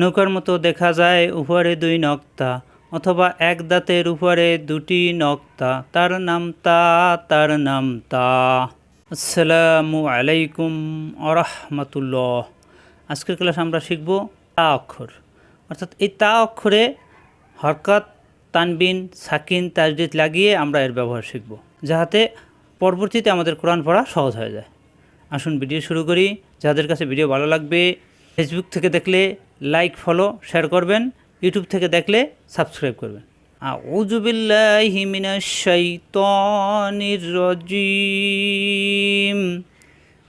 নৌকার মতো দেখা যায় উপরে দুই নক্তা, অথবা এক দাঁতের উপরে দুটি নক্তা। তার নাম তা, তার নাম তা। আসসালামু আলাইকুম আরহামতুল্লাহ আজকের ক্লাস আমরা শিখব তা অক্ষর। অর্থাৎ এই তা অক্ষরে হরকত, তানবিন, সাকিন, তাজদিদ লাগিয়ে আমরা এর ব্যবহার শিখব, যাহাতে পরবর্তীতে আমাদের কোরআন পড়া সহজ হয়ে যায়। আসুন ভিডিও শুরু করি। যাদের কাছে ভিডিও ভালো লাগবে ফেসবুক থেকে দেখলে লাইক ফলো শেয়ার করবেন। ইউটিউব থেকে দেখলে সাবস্ক্রাইব করবেন। আউযু বিল্লাহি মিনাশ শাইতানির রাজিম।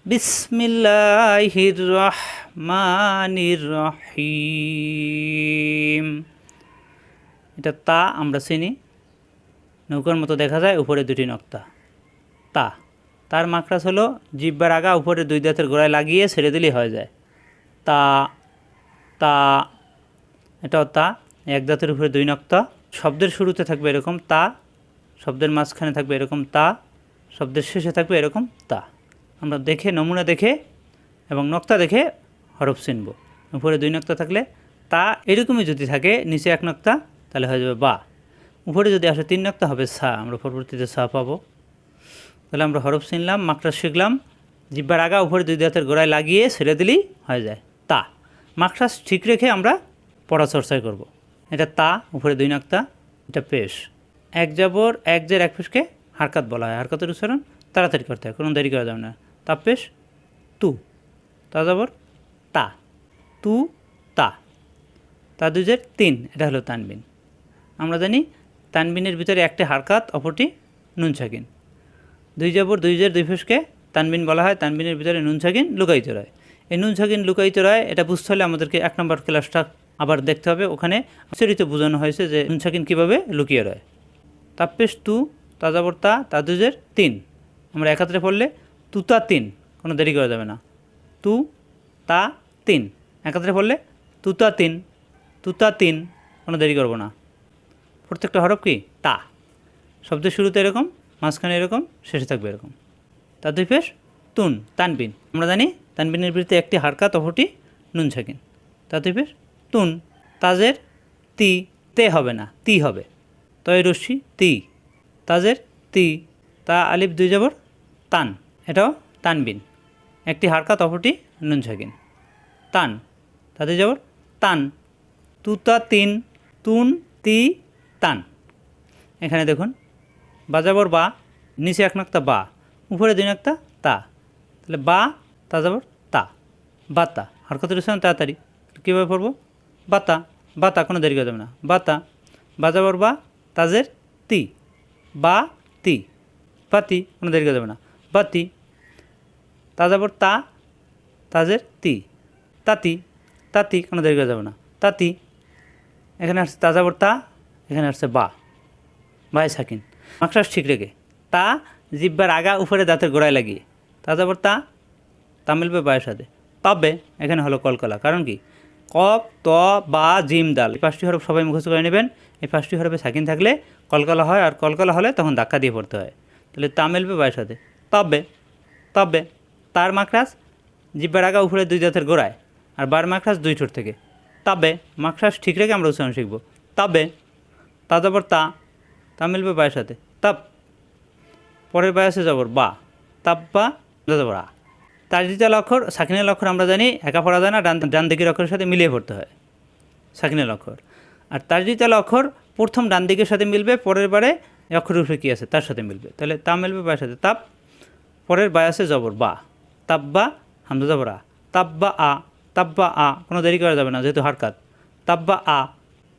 বিসমিল্লাহির রহমানির রহিম। এটা তা আমরা চিনি। নৌকার মতো দেখা যায় উপরে দুটি নক্তা। তা। তার মাকড়াস হলো, জিব্বার আগা উপরে দুই দাঁতের গোড়ায় লাগিয়ে ছেড়ে দিলেই হয়ে যায়। তা তা এটাও তা, এক দাঁতের উপরে দুই নক্তা, শব্দের শুরুতে থাকবে এরকম তা, শব্দের মাঝখানে থাকবে এরকম তা, শব্দের শেষে থাকবে এরকম তা। আমরা দেখে, নমুনা দেখে এবং নক্তা দেখে হরফ চিনব। উপরে দুই নক্তা থাকলে তা এরকমই যদি থাকে, নিচে এক নক্তা, তাহলে হয়ে যাবে বা। উপরে যদি আসে তিন নক্তা, হবে সা। আমরা পরবর্তীতে সা পাবো। তাহলে আমরা হরফ চিনলাম মাকড়া শিখলাম, জিব্বার আগা উপরে দুই দাঁতের গোড়ায় লাগিয়ে ছেড়ে দিলেই হয়ে যায়। তা। মাকড়াস ঠিক রেখে আমরা পড়া চর্চায় করব। এটা তা, উপরে দুই নাক্তা, এটা পেশ। এক জাবর, এক জের, এক পেশকে হারকাত বলা হয়। হারকাতের উচ্চারণ তাড়াতাড়ি করতে হয়, কোনো দেরি করা যাবে না। তা পেশ, তু। তা যাবর তা। তু, তা। তা দুজের তিন, এটা হলো তানবিন। আমরা জানি তানবিনের ভিতরে একটি হারকাত, অপরটি নুন ছাকিন। দুই জবর, দুই জের, দুই ফেসকে তানবিন বলা হয়। তানবিনের ভিতরে নুন ছাকিন লুকায়িত রয় এই নুন ছাকিন লুকায়িত রয়, এটা বুঝতে হলে আমাদেরকে এক নম্বর ক্লাসটা আবার দেখতে হবে। ওখানে আচরিত বোঝানো হয়েছে যে নুন ছাকিন কীভাবে লুকিয়ে রয়। তাপ্পেশ তু তাজাবর তা তাদুজের তিন। আমরা একাত্রে পড়লে তুতা তিন, কোনো দেরি করা যাবে না। তু, তা তিন। একাত্রে পড়লে তুতা তিন তুতা তিন, কোনো দেরি করব না। প্রত্যেকটা হরফ কি? তা। শব্দের শুরুতে এরকম, মাঝখানে এরকম, শেষে থাকবে এরকম। তা দুই পেশ তুন, তানবিন। আমরা জানি তানবিনের বিরুদ্ধে একটি হারকা অপরটি নুন ছাকিন। তা দুই তুন, তাজের তি, তে হবে না, তি হবে। তয় রশ্মি, তি। তাজের তি, তা আলিফ দুই যাবর তান। এটাও তানবিন। একটি হারকা অপরটি নুন ছাকিন। তান তাদের যাবর তান। তুতা তিন। তুন, তি, তান। এখানে দেখুন বাজাবর বা, নিচে এক নাক্তা বা, উপরে দুই নাক্তা তা। তাহলে বা, তা যাবর তা। বাতা হরকতের উচ্চারণ তাড়াতাড়ি? কীভাবে পড়ব? বাতা বাতা কোনো দেরি করা যাবে না। বাতা বাজাবর বা তাজের তি বা, তি। বাতি কোনো দেরি করা যাবে না। বাতি তাজাবর তা তাজের তি। তাতি তাতি কোনো দেরি করা যাবে না। তাতি এখানে আসছে তাজাবর তা। এখানে আসছে বা। বাই সাকিন মাকসাস ঠিক রেখে। তা জিব্বার আগা উপরে দাঁতের গোড়ায় লাগিয়ে। তা যাবর তা তামিল মিলবে বায়ের সাথে। তবে এখানে হলো কলকলা। কারণ কি? কপ ত, বা, জিম দাল এই পাঁচটি হরফ সবাই মুখস্থ করে নেবেন। এই পাঁচটি হরফে সাকিন থাকলে কলকলা হয় আর কলকলা হলে তখন ধাক্কা দিয়ে পড়তে হয়। তাহলে তামিল মিলবে বায়ের সাথে। তবে তবে তার মাকড়াস জিব্বার আগা উপরে দুই দাঁতের গোড়ায় আর বার মাকড়াস দুই ঠোঁট থেকে। তবে মাকড়াস ঠিক রেখে আমরা উচ্চারণ শিখব। তবে তা তা তামিল মিলবে বায়ের সাথে। তাপ। পরের বায়াসে যাবর বা। তাপ বা তার দ্বিতীয় অক্ষর সাকিনের অক্ষর আমরা জানি, একা পড়া যায় না, ডান ডান দিকের অক্ষরের সাথে মিলিয়ে পড়তে হয় সাকিনের অক্ষর আর দ্বিতীয় অক্ষর প্রথম ডান দিকের সাথে মিলবে, পরের বারে অক্ষর উপরে কী আছে, তার সাথে মিলবে। তাহলে তা মিলবে বায়ের সাথে তাপ, পরের বায়াসে জবর, বা। তাপ, বা হামদা জবর। তাপ, বা, আ। তাপ, বা, আ, কোনো দেরি করা যাবে না, যেহেতু হারকাত। তাপ, বা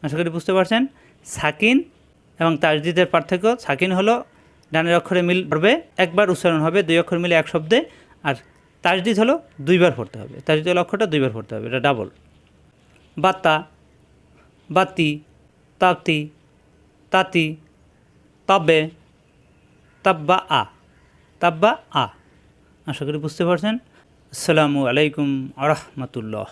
আশা করি বুঝতে পারছেন? সাকিন এবং তাজদিদের পার্থক্য সাকিন হলো ডানের অক্ষরে মিল পড়বে, একবার উচ্চারণ হবে, দুই অক্ষর মিলে এক শব্দে, আর তাজদিদ হলো দুইবার পড়তে হবে। তাজদিদের অক্ষরটা দুইবার পড়তে হবে, এটা ডাবল বাত্তা বাতি তাতি তাতি তবে তাব্বা আ তাব্বা আ। আশা করি বুঝতে পারছেন। আসসালামু আলাইকুম আরহামতুল্লাহ